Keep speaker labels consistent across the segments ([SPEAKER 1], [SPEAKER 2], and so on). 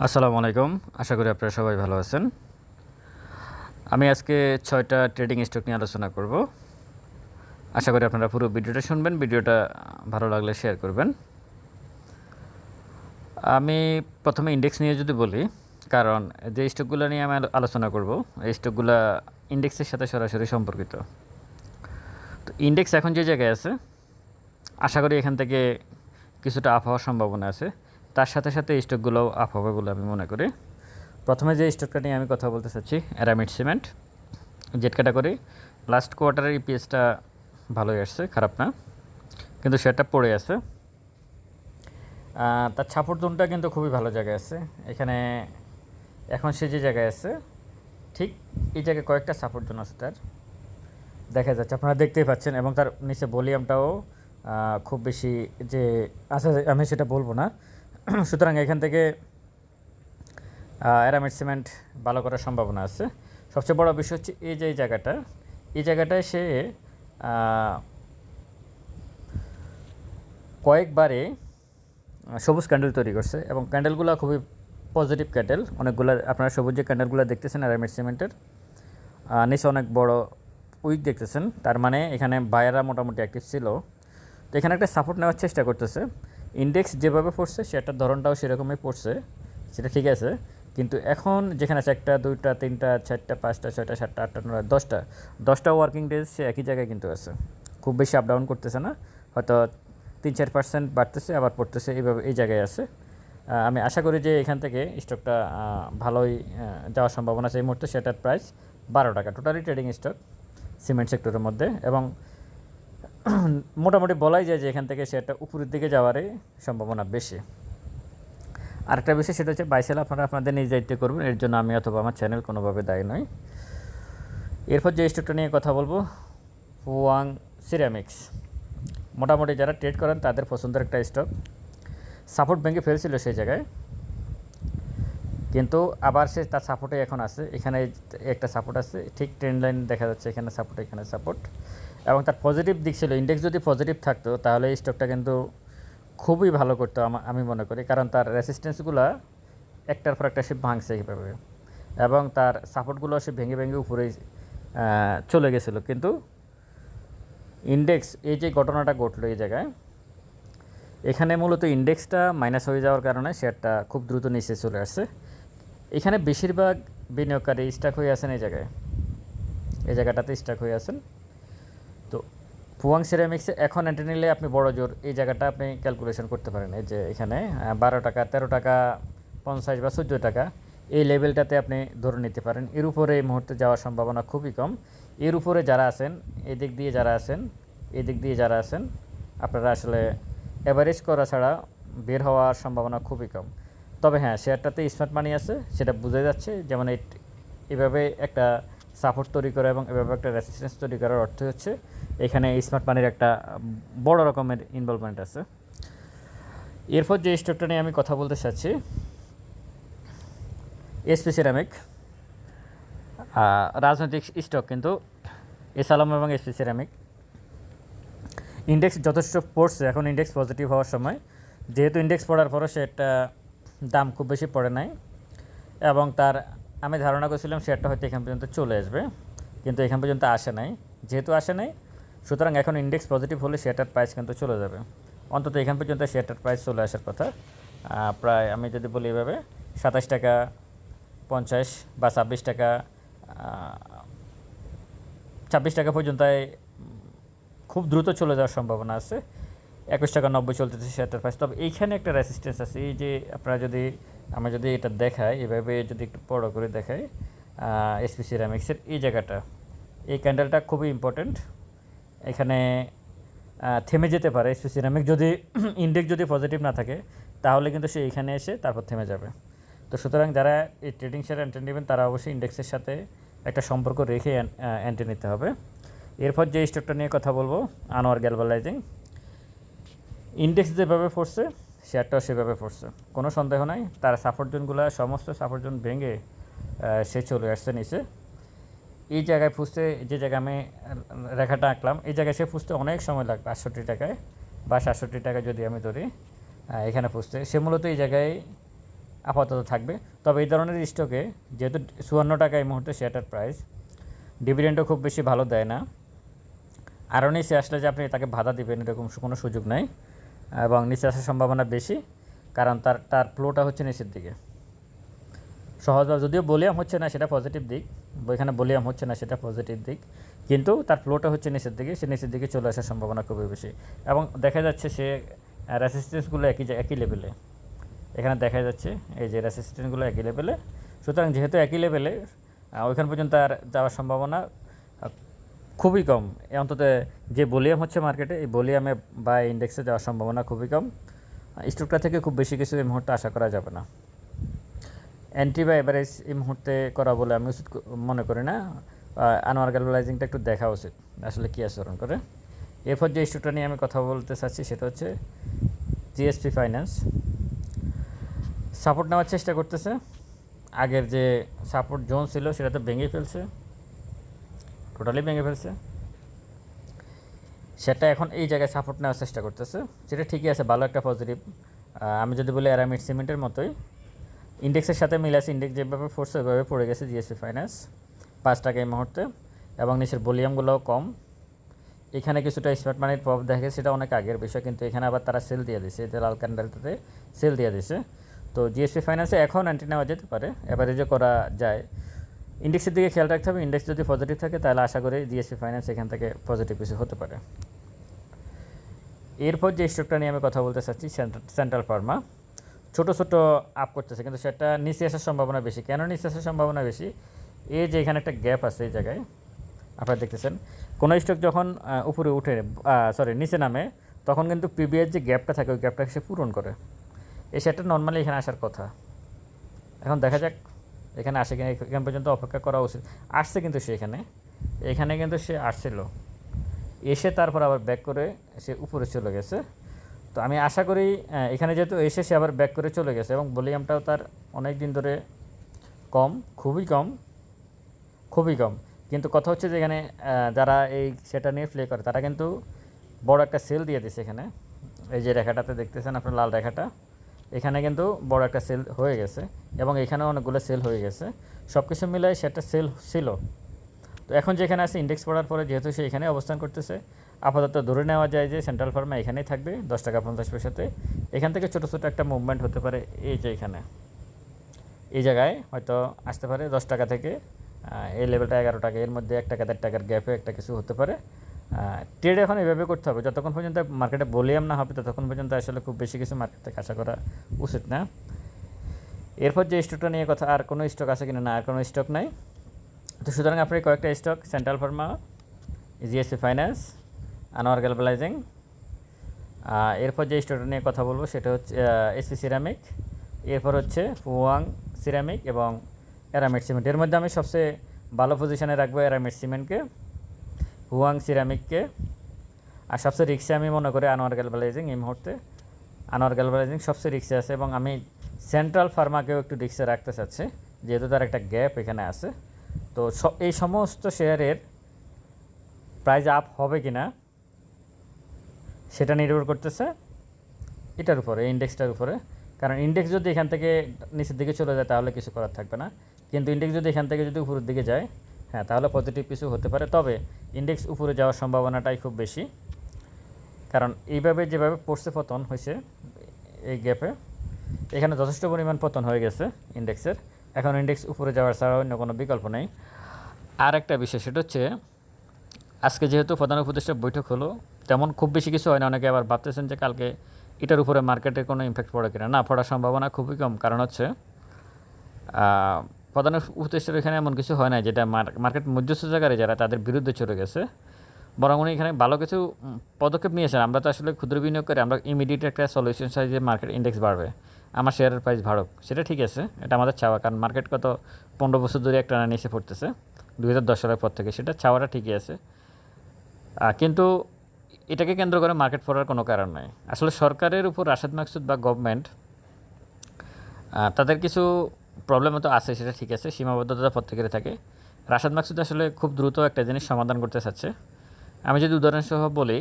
[SPEAKER 1] আসসালামু আলাইকুম। আশা করি আপনারা সবাই ভালো আছেন। আমি আজকে ছয়টা ট্রেডিং স্টক নিয়ে আলোচনা করব। আশা করি আপনারা পুরো ভিডিওটা শুনবেন, ভিডিওটা ভালো লাগলে শেয়ার করবেন। আমি প্রথমে ইন্ডেক্স নিয়ে যদি বলি, কারণ যে স্টকগুলো নিয়ে আমি আলোচনা করব, এই স্টকগুলো ইন্ডেক্সের সাথে সরাসরি সম্পর্কিত। তো ইন্ডেক্স এখন যে জায়গায় আছে, আশা করি এখান থেকে কিছুটা আপ হওয়ার সম্ভাবনা আছে। তার সাথে সাথে এই স্টকগুলোও আপ হবে বলে আমি মনে করি। প্রথমে যে স্টকটা নিয়ে আমি কথা বলতে চাচ্ছি Aramit cement jet category last কোয়ার্টারের ইপিএসটা ভালোই আসছে, খারাপ না। কিন্তু সেটা পড়ে আছে। তার ছাপড় জোনটা কিন্তু খুবই ভালো জায়গায় আছে। এখানে এখন সে যে জায়গায় আছে, ঠিক এই জায়গায় কয়েকটা সাপোর্ট জোন আছে তার। দেখা যাচ্ছে, আপনারা দেখতেই পাচ্ছেন এবং তার নিচে ভলিউমটাও খুব বেশি যে আছে, আমি সেটা বলব না। সুতরাং এখান থেকে অ্যারামিড সিমেন্ট ভালো করার সম্ভাবনা আছে। সবচেয়ে বড় বিষয় হচ্ছে এই যে, এই জায়গাটা, এই জায়গাটায় সে কয়েকবারে সবুজ ক্যান্ডেল তৈরি করছে এবং ক্যান্ডেলগুলো খুবই পজিটিভ ক্যান্ডেল। অনেকগুলো, আপনারা সবুজ যে ক্যান্ডেলগুলো দেখতেছেন অ্যারামিড সিমেন্টের নিচে অনেক বড় উইক দেখতেছেন। তার মানে এখানে বায়াররা মোটামুটি অ্যাক্টিভ ছিল। তো এখানে একটা সাপোর্ট নেওয়ার চেষ্টা করতেছে। ইন্ডেক্স যেভাবে পড়ছে, সেটার ধরনটাও সেরকমই পড়ছে, সেটা ঠিক আছে। কিন্তু এখন যেখানে আছে একটা, দুইটা, তিনটা, চারটা, পাঁচটা, ছয়টা, সাতটা, আটটা নয় দশটা দশটা ওয়ার্কিং ডেজ সে একই জায়গায় কিন্তু আছে। খুব বেশি আপ ডাউন করতেছে না, হয়তো তিন, চার পার্সেন্ট বাড়তেছে, আবার পড়তেছে, এইভাবে এই জায়গায় আছে। আমি আশা করি যে এখান থেকে স্টকটা ভালোই যাওয়ার সম্ভাবনা আছে এই মুহূর্তে, সেটার প্রাইস বারো টাকা টোটালি ট্রেডিং স্টক সিমেন্ট সেক্টরের মধ্যে। এবং মোটামুটি বলাই যায় যে এখান থেকে সেটা উপরের দিকে যাওয়ারই সম্ভাবনা বেশি। আরেকটা বিষয় সেটা হচ্ছে বাইসেল আপনারা আপনাদের নিজ দায়িত্বে করবেন, এর জন্য আমি অথবা আমার চ্যানেল কোনোভাবে দায়ী নয় এরপর যে স্টকটা নিয়ে কথা বলব ফুয়াং সিরামিক্স। মোটামুটি যারা ট্রেড করেন তাদের পছন্দের একটা স্টক। সাপোর্ট ভেঙে ফেলছিল সেই জায়গায়। কিন্তু আবার সে তার সাপোর্টে এখন আছে। এখানে একটা সাপোর্ট আছে। ঠিক ট্রেন লাইন দেখা যাচ্ছে, এখানে সাপোর্ট এখানে সাপোর্ট এবং তার পজিটিভ দিক ছিল ইন্ডেক্স যদি পজিটিভ থাকতো, তাহলে এই স্টকটা কিন্তু খুবই ভালো করতো আমি মনে করি। কারণ তার রেসিস্টেন্সগুলো একটার পর একটা সে ভাঙছে এইভাবে। এবং তার সাপোর্টগুলো সে ভেঙে ভেঙে উপরে চলে গেছিল। কিন্তু ইন্ডেক্স এই যে ঘটনাটা ঘটলো এই জায়গায়, এখানে মূলত ইন্ডেক্সটা মাইনাস হয়ে যাওয়ার কারণে শেয়ারটা খুব দ্রুত নিচে চলে আসছে। এখানে বেশিরভাগ বিনিয়োগকারী স্টাক হয়ে আছেন এই জায়গায়। এই জায়গাটাতে স্টাক হয়ে আছেন। ফুয়াং সিরামিক্সে এখন এন্ট্রি নিলে আপনি বড় জোর এই জায়গাটা আপনি ক্যালকুলেশন করতে পারেন। এই যে এখানে বারো টাকা, তেরো টাকা, পঞ্চাশ বা চোদ্দ টাকা, এই লেভেলটাতে আপনি ধরে নিতে পারেন। এর উপরে এই মুহূর্তে যাওয়ার সম্ভাবনা খুবই কম। এর উপরে যারা আছেন এই দিক দিয়ে যারা আছেন এই দিক দিয়ে যারা আছেন, আপনারা আসলে অ্যাভারেজ করা ছাড়া বের হওয়ার সম্ভাবনা খুবই কম। তবে হ্যাঁ শেয়ারটাতে স্মার্ট মানি আছে, সেটা বোঝা যাচ্ছে। যেমন এভাবে একটা সাপোর্ট তৈরি করা এবং এভাবে একটা রেসিস্টেন্স তৈরি করার অর্থ হচ্ছে এখানে স্মার্ট মানির একটা বড় রকমের ইনভলভমেন্ট আছে। এরপর যে স্টকটা নিয়ে আমি কথা বলতে চাচ্ছি এসপি সিরামিক রাজনৈতিক স্টক কিন্তু এসালাম এবং এসপি সিরামিক ইন্ডেক্স যথেষ্ট পড়ছে, এখন ইন্ডেক্স পজিটিভ হওয়ার সময়। যেহেতু ইন্ডেক্স পড়ার পরও সেটা দাম খুব বেশি পড়ে নাই এবং তার আমি ধারণা করছিলাম শেয়ারটা হয়তো এখান পর্যন্ত চলে আসবে, কিন্তু এখান পর্যন্ত আসে নাই। যেহেতু আসে নাই, সুতরাং এখন ইন্ডেক্স পজিটিভ হলে শেয়ারটার প্রাইস কিন্তু চলে যাবে। অন্তত এখান পর্যন্ত শেয়ারটার প্রাইস চলে আসার কথা। প্রায় আমি যদি বলি এভাবে, সাতাশ টাকা পঞ্চাশ বা ছাব্বিশ টাকা ছাব্বিশ টাকা পর্যন্ত খুব দ্রুত চলে যাওয়ার সম্ভাবনা আছে। একুশ টাকা নব্বই চলতেছে শেয়ারটার প্রাইস তবে এইখানে একটা রেসিস্টেন্স আছে, এই যে আপনারা যদি আমরা যদি এটা দেখাই, এভাবে যদি একটু বড় করে দেখাই এসপি সিরামিক্সের এই জায়গাটা। এই ক্যান্ডেলটা খুবই ইম্পর্ট্যান্ট এখানে থেমে যেতে পারে এসপি সিরামিক যদি ইন্ডেক্স যদি পজিটিভ না থাকে, তাহলে কিন্তু সে এখানে এসে তারপর থেমে যাবে। তো সুতরাং যারা এই ট্রেডিং শেয়ার এন্ট্রি নেবেন, তারা অবশ্যই ইন্ডেক্সের সাথে একটা সম্পর্ক রেখে এন্ট্রি নিতে হবে। এরপর যে স্টকটা নিয়ে কথা বলব আনোয়ার গ্যালভালাইজিং ইন্ডেক্স যেভাবে পড়ছে শেয়ারটাও সেভাবে পড়ছে। কোনো সন্দেহ নাই, তার সাপোর্ট জোনগুলো সমস্ত সাপোর্ট জোন ভেঙে সে চলে আসছে নিচে। এই জায়গায় ফুসতে যে জায়গায় আমি রেখাটা আঁকলাম, এই জায়গায় সে ফুসতে অনেক সময় লাগবে, আটষট্টি টাকায়। বা সাতষট্টি টাকায় যদি আমি ধরি এখানে ফুসতে সে মূলত এই জায়গায় আপাতত থাকবে। তবে এই ধরনের স্টকে যেহেতু চুয়ান্ন টাকা এই মুহূর্তে শেয়ারটার প্রাইস ডিভিডেন্ডও খুব বেশি ভালো দেয় না। আরও নিচে আসলে যে আপনি তাকে বাধা দিবেন, এরকম কোনো সুযোগ নাই। এবং নিচে আসার সম্ভাবনা বেশি, কারণ তার তার ফ্লোটা হচ্ছে নিচের দিকে। সহজভাবে যদিও বলিয়াম হচ্ছে না, সেটা পজিটিভ দিক। এখানে বলিয়াম হচ্ছে না, সেটা পজিটিভ দিক। কিন্তু তার ফ্লোটা হচ্ছে নিচের দিকে, সে নিচের দিকে চলে আসার সম্ভাবনা খুবই বেশি। এবং দেখা যাচ্ছে সে রেসিস্টেন্সগুলো একই একই লেভেলে এখানে দেখা যাচ্ছে এই যে রেসিস্টেন্সগুলো একই লেভেলে সুতরাং যেহেতু একই লেভেলে ওইখান পর্যন্ত আর যাওয়ার সম্ভাবনা খুবই কম। অন্তত যে বলিয়াম হচ্ছে মার্কেটে, এই বলিয়ামে বা ইন্ডেক্সে যাওয়ার সম্ভাবনা খুবই কম। স্টকটা থেকে খুব বেশি কিছু এই মুহূর্তে আশা করা যাবে না। অ্যান্টি বা এভারেজ এই মুহূর্তে করা বলে আমি উচিত মনে করি না। আনোয়ার গ্যালভালাইজিংটা একটু দেখা উচিত, আসলে কী আচরণ করে। এরপর যে ইস্যুটা নিয়ে আমি কথা বলতে চাচ্ছি সেটা হচ্ছে জিএসপি ফাইন্যান্স সাপোর্ট নেওয়ার চেষ্টা করতেছে। আগের যে সাপোর্ট জোন ছিল সেটা তো ভেঙে ফেলছে। টোটালি ভেঙে ফেলছে। সেটা এখন এই জায়গায় সাপোর্ট নেওয়ার চেষ্টা করতেছে। সেটা ঠিকই আছে, ভালো একটা পজিটিভ আমি যদি বলি অ্যারামিড সিমেন্টের মতোই। ইন্ডেক্সের সাথে মিল আছে ইন্ডেক্স যেভাবে পড়ছে ওইভাবে পড়ে গেছে জিএসপি ফাইন্যান্স পাঁচ টাকা এই মুহূর্তে। এবং নিচের ভলিউমগুলোও কম। এখানে কিছুটা স্মার্ট মানির প্রভাব দেখা গেছে, সেটা অনেক আগের বিষয়, কিন্তু এখানে আবার তারা সেল দিয়ে দিছে এতে লাল ক্যান্ডেলটাতে সেল দিয়ে দিছে তো জিএসপি ফাইন্যান্সে এখন অ্যান্টি নেওয়া যেতে পারে। অ্যাভারেজও করা যায় ইন্ডেক্সের দিকে খেয়াল রাখতে হবে। ইন্ডেক্স যদি পজিটিভ থাকে, তাহলে আশা করি জিএসপি ফাইন্যান্স এখান থেকে পজিটিভ কিছু হতে পারে। এরপর যে স্টকটা নিয়ে আমি কথা বলতে চাচ্ছি সেন্ট্রাল ফার্মা ছোট ছোট আপ করতেছে, কিন্তু সেটা নিচে আসার সম্ভাবনা বেশি। কেন নিচে আসার সম্ভাবনা বেশি? এই যে এখানে একটা গ্যাপ আছে এই জায়গায়, আপনারা দেখতেছেন, কোনো স্টক যখন উপরে উঠে সরি নিচে নামে, তখন কিন্তু প্রিভিয়াস যে গ্যাপটা থাকে, ওই গ্যাপটাকে সে পূরণ করে। এই সেটা নর্মালি এখানে আসার কথা। এখন দেখা যাক এখানে আসে কিনা এখান পর্যন্ত অপেক্ষা করা উচিত। আসছে কিন্তু সে এখানে। এখানে কিন্তু সে আসছিল। এসে তারপর আবার ব্যাক করে সে উপরে চলে গেছে। তো আমি আশা করি এখানে যেহেতু এসে সে আবার ব্যাক করে চলে গেছে এবং ভলিউমটাও তার অনেক দিন ধরে কম, খুবই কম খুবই কম। কিন্তু কথা হচ্ছে যে এখানে যারা এই সেটা নিয়ে প্লে করে, তারা কিন্তু বড় একটা সেল দিয়ে দিছে এখানে। এই যে রেখাটাতে দেখতেছেন আপনার, লাল রেখাটা। এখানে কিন্তু বড় একটা সেল হয়ে গেছে এবং এখানেও অনেকগুলো সেল হয়ে গেছে। সব কিছু মিলাই সেটা সেল ছিল। তো এখন যেখানে আছে ইন্ডেক্স পড়ার পরে যেহেতু সে এখানে অবস্থান করতেছে, আপাতত ধরে নেওয়া যায় যে সেন্ট্রাল ফার্মা এখানেই থাকবে, দশ টাকা পঞ্চাশ পয়সাতে। এখান থেকে ছোটো ছোটো একটা মুভমেন্ট হতে পারে এই যে এখানে। এই জায়গায় হয়তো আসতে পারে দশ টাকা থেকে এই লেভেলটা এগারো টাকা, এর মধ্যে এক টাকা, দেড় টাকার গ্যাপে একটা কিছু হতে পারে। ট্রেড এখন এভাবে করতে হবে। যতক্ষণ পর্যন্ত মার্কেটে ভলিউম না হবে, ততক্ষণ পর্যন্ত আসলে খুব বেশি কিছু মার্কেট থেকে আশা করা উচিত না। এরপর যে স্টকটা নিয়ে কথা, আর কোনো স্টক আছে কিনা না, আর কোনো স্টক নাই। তো সুতরাং আপনি কয়েকটা stock central pharma GSP finance Anwar galvanizing এরপর যে স্টকটা নিয়ে কথা বলব সেটা হচ্ছে এসপি সিরামিক এরপর হচ্ছে ফুয়াং সিরামিক এবং অ্যারামিড সিমেন্ট এর মধ্যে আমি সবচেয়ে ভালো পজিশনে রাখব অ্যারামিড সিমেন্টকে হুয়াং সিরামিককে। আর সবচেয়ে রিক্সে আমি মনে করি আনোয়ার গ্যালবালাইজিং এই মুহূর্তে। আনোয়ার গ্যালবালাইজিং সবচেয়ে রিক্সে আছে এবং আমি সেন্ট্রাল ফার্মাকেও একটু রিক্সে রাখতে চাচ্ছি, যেহেতু তার একটা গ্যাপ এখানে আছে। তো এই সমস্ত শেয়ারের প্রাইস আপ হবে কি না, সেটা নির্ভর করতেছে এটার উপরে ইন্ডেক্সটার উপরে। কারণ ইন্ডেক্স যদি এখান থেকে নিচের দিকে চলে যায় তাহলে কিছু করার থাকবে না। কিন্তু ইন্ডেক্স যদি এখান থেকে যদি উপরের দিকে যায় হ্যাঁ তাহলে পজিটিভ কিছু হতে পারে। তবে ইন্ডেক্স উপরে যাওয়ার সম্ভাবনাটাই খুব বেশি। কারণ এইভাবে যেভাবে পড়ছে পতন হয়েছে, এই গ্যাপে এখানে যথেষ্ট পরিমাণ পতন হয়ে গেছে ইন্ডেক্সের এখন ইন্ডেক্স উপরে যাওয়ার ছাড়া অন্য কোনো বিকল্প নেই। আর একটা বিষয়, সেটা হচ্ছে আজকে যেহেতু প্রধান উপদেষ্টার বৈঠক হলো, তেমন খুব বেশি কিছু হয় না। অনেকে আবার ভাবতেছেন যে কালকে এটার উপরে মার্কেটে কোনো ইম্প্যাক্ট পড়ে কিনা। না, পড়ার সম্ভাবনা খুবই কম। কারণ হচ্ছে প্রধান উপদেষ্টার এখানে এমন কিছু হয় না যেটা মার- মার্কেট মধ্যস্থ জায়গায় যারা তাদের বিরুদ্ধে চলে গেছে। বরং উনি এখানে ভালো কিছু পদক্ষেপ নিয়েছেন। আমরা তো আসলে ক্ষুদ্র বিনিয়োগ করে, আমরা ইমিডিয়েট একটা সলিউশন চাই যে মার্কেট ইন্ডেক্স বাড়বে। আমার শেয়ারের প্রাইস বাড়ুক, সেটা ঠিক আছে, এটা আমাদের চাওয়া। কারণ মার্কেট কত পনেরো বছর ধরে একটা নিচে পড়তেছে দু হাজার দশ সালের পর থেকে। সেটা চাওয়াটা ঠিকই আছে। কিন্তু এটাকে কেন্দ্র করে মার্কেট পড়ার কোনো কারণ নাই। আসলে সরকারের উপর রাশেদ মাকসুদ বা গভর্নমেন্ট তাদের কিছু প্রবলেম তো আছে, সেটা ঠিক আছে, সীমাবদ্ধতা প্রত্যেকের থাকে। রাশেদ মাকসুদ আসলে খুব দ্রুত একটা জিনিস সমাধান করতে চাচ্ছে। আমি যদি উদাহরণসহ বলি,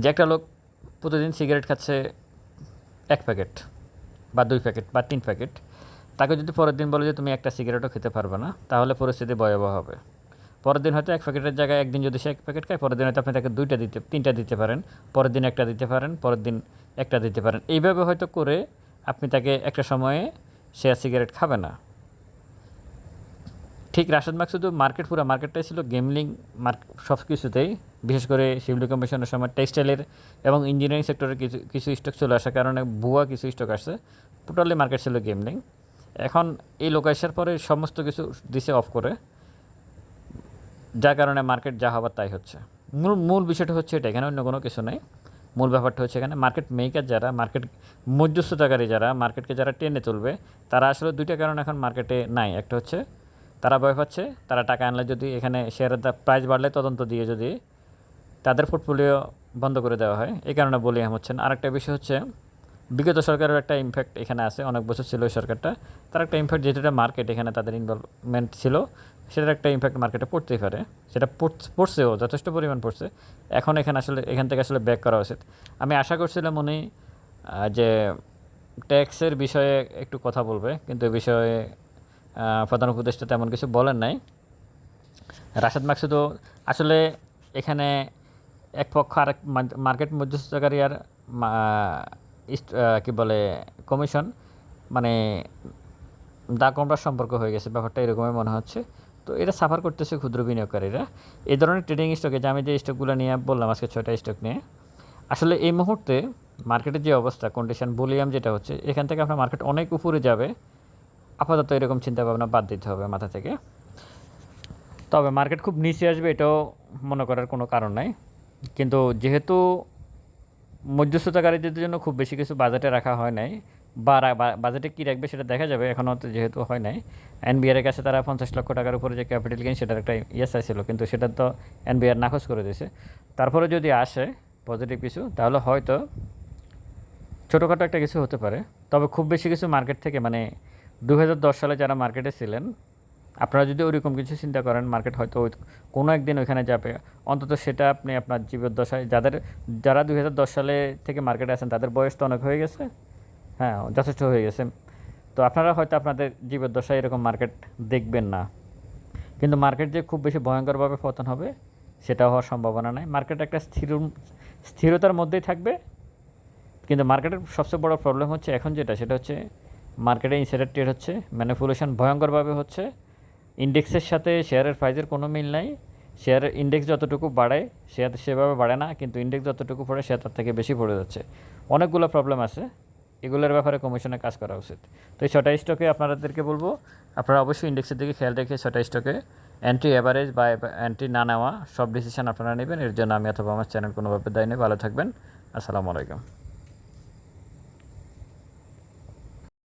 [SPEAKER 1] যে একটা লোক প্রতিদিন সিগারেট খাচ্ছে এক প্যাকেট বা দুই প্যাকেট বা তিন প্যাকেট, তাকে যদি পরের দিন বলে যে তুমি একটা সিগারেটও খেতে পারবে না, তাহলে পরিস্থিতি ভয়াবহ হবে। পরের দিন হয়তো এক প্যাকেটের জায়গায় একদিন যদি সে এক প্যাকেট খায়, পরের দিন হয়তো আপনি তাকে দুইটা দিতে, তিনটা দিতে পারেন, পরের দিন একটা দিতে পারেন, পরের দিন একটা দিতে পারেন। এইভাবে হয়তো করে আপনি তাকে একটা সময়ে সে আর সিগারেট খাবে না। ঠিক রাশেদ মাকসুদ মার্কেট, পুরো মার্কেটটাই ছিল গেমলিং সব কিছুতেই, বিশেষ করে শিবলি কমিশনের সময় টেক্সটাইলের এবং ইঞ্জিনিয়ারিং সেক্টরের কিছু কিছু স্টক চলে আসার কারণে ভুয়া কিছু স্টক আসছে। টোটালি মার্কেট ছিল গেমলিং এখন এই লোক আসার পরে সমস্ত কিছু দিছে অফ করে। যার কারণে মার্কেট যা হবার তাই হচ্ছে। মূল মূল বিষয়টা হচ্ছে এটা, এখানে অন্য কোনো কিছু নেই। মূল ব্যাপারটা হচ্ছে এখানে মার্কেট মেকার যারা মার্কেট মধ্যস্থতাকারী যারা মার্কেটকে যারা টেনে তুলবে, তারা আসলে দুইটা কারণ এখন মার্কেটে নাই। একটা হচ্ছে, তারা ভয় পাচ্ছে, তারা টাকা আনলে যদি এখানে শেয়ারের প্রাইস বাড়লে তদন্ত দিয়ে যদি তাদের পোর্টফোলিও বন্ধ করে দেওয়া হয়, এই কারণে বলি হচ্ছেন। আরেকটা বিষয় হচ্ছে, বিগত সরকারের একটা ইমফ্যাক্ট এখানে আছে, অনেক বছর ছিল ওই সরকারটা, তার একটা ইমফ্যাক্ট যেটা মার্কেট এখানে তাদের ইনভলভমেন্ট ছিল সেটার একটা ইমফ্যাক্ট মার্কেটে পড়তেই পারে। সেটা পড়- পড়ছেও, যথেষ্ট পরিমাণ পড়ছে। এখন এখানে আসলে, এখান থেকে আসলে ব্যাক করা উচিত। আমি আশা করছিলাম উনি যে ট্যাক্সের বিষয়ে একটু কথা বলবে, কিন্তু এ বিষয়ে প্রধান উপদেষ্টা তেমন কিছু বলেন নাই। রাশেদ মাকসুদও আসলে এখানে এক পক্ষ আরেক মা- মার্কেট মধ্যস্থতাকারী আর কি বলে কমিশন মানে দা সম্পর্ক হয়ে গেছে। ব্যাপারটা এরকমই মনে হচ্ছে। তো এটা সাফার করতেছে ক্ষুদ্র বিনিয়োগকারীরা। এই ধরনের ট্রেডিং স্টকে যে আমি যে স্টকগুলো নিয়ে বললাম আজকে ছয়টা স্টক নিয়ে, আসলে এই মুহূর্তে মার্কেটের যে অবস্থা কন্ডিশন ভলিউম যেটা হচ্ছে, এখান থেকে আপনার মার্কেট অনেক উপরে যাবে। আপাতত এরকম চিন্তা ভাবনা বাদ দিতে হবে মাথা থেকে। তবে মার্কেট খুব নিচে আসবে এটাও মনে করার কোনো কারণ নাই। কিন্তু যেহেতু মধ্যস্থতাকারীদের জন্য খুব বেশি কিছু বাজেটে রাখা হয় নাই বা, বাজেটে কী রাখবে সেটা দেখা যাবে এখনও তো যেহেতু হয় নাই। এনবিআর এর কাছে তারা পঞ্চাশ লক্ষ টাকার উপরে যে ক্যাপিটাল গেইন সেটার একটা ইয়েস ছিল কিন্তু সেটা তো এনবিআর নাকচ করে দিয়েছে। তারপরে যদি আসে পজিটিভ কিছু, তাহলে হয়তো ছোটোখাটো একটা কিছু হতে পারে। তবে খুব বেশি কিছু মার্কেট থেকে মানে দু হাজার দশ সালে যারা মার্কেটে ছিলেন, আপনারা যদি ওইরকম কিছু চিন্তা করেন মার্কেট হয়তো ওই কোনো একদিন ওইখানে যাবে। অন্তত সেটা আপনি আপনার জীবদ্দশায়, যাদের, যারা দু হাজার দশ সালে থেকে মার্কেটে আছেন, তাদের বয়স তো অনেক হয়ে গেছে। হ্যাঁ যথেষ্ট হয়ে গেছে। তো আপনারা হয়তো আপনাদের জীবের দশায় এরকম মার্কেট দেখবেন না। কিন্তু মার্কেট যে খুব বেশি ভয়ঙ্করভাবে পতন হবে সেটা হওয়ার সম্ভাবনা নাই। মার্কেট একটা স্থির, স্থিরতার মধ্যেই থাকবে। কিন্তু মার্কেটের সবচেয়ে বড় প্রবলেম হচ্ছে এখন যেটা, সেটা হচ্ছে মার্কেটে ইনসাইডার ট্রেড হচ্ছে ম্যানিপুলেশন ভয়ঙ্করভাবে হচ্ছে। ইন্ডেক্সের সাথে শেয়ারের প্রাইজের কোনো মিল নাই। শেয়ারের ইন্ডেক্স যতটুকু বাড়ায় শেয়ার সেভাবে বাড়ে না, কিন্তু ইন্ডেক্স যতটুকু পড়ে শেয়ার তার থেকে বেশি পড়ে যাচ্ছে। অনেকগুলো প্রবলেম আছে। এগুলোর ব্যাপারে কমিশনে কাজ করা উচিত। তো এই ছটা স্টকে আপনাদেরকে বলব, আপনারা অবশ্যই ইন্ডেক্সের দিকে খেয়াল রেখে ছটা স্টকে অ্যান্টি অ্যাভারেজ বা অ্যান্টি না নেওয়া, সব ডিসিশন আপনারা নেবেন। এর জন্য আমি অথবা আমার চ্যানেল কোনোভাবে দায়ী নেই ভালো থাকবেন। আসসালামু আলাইকুম।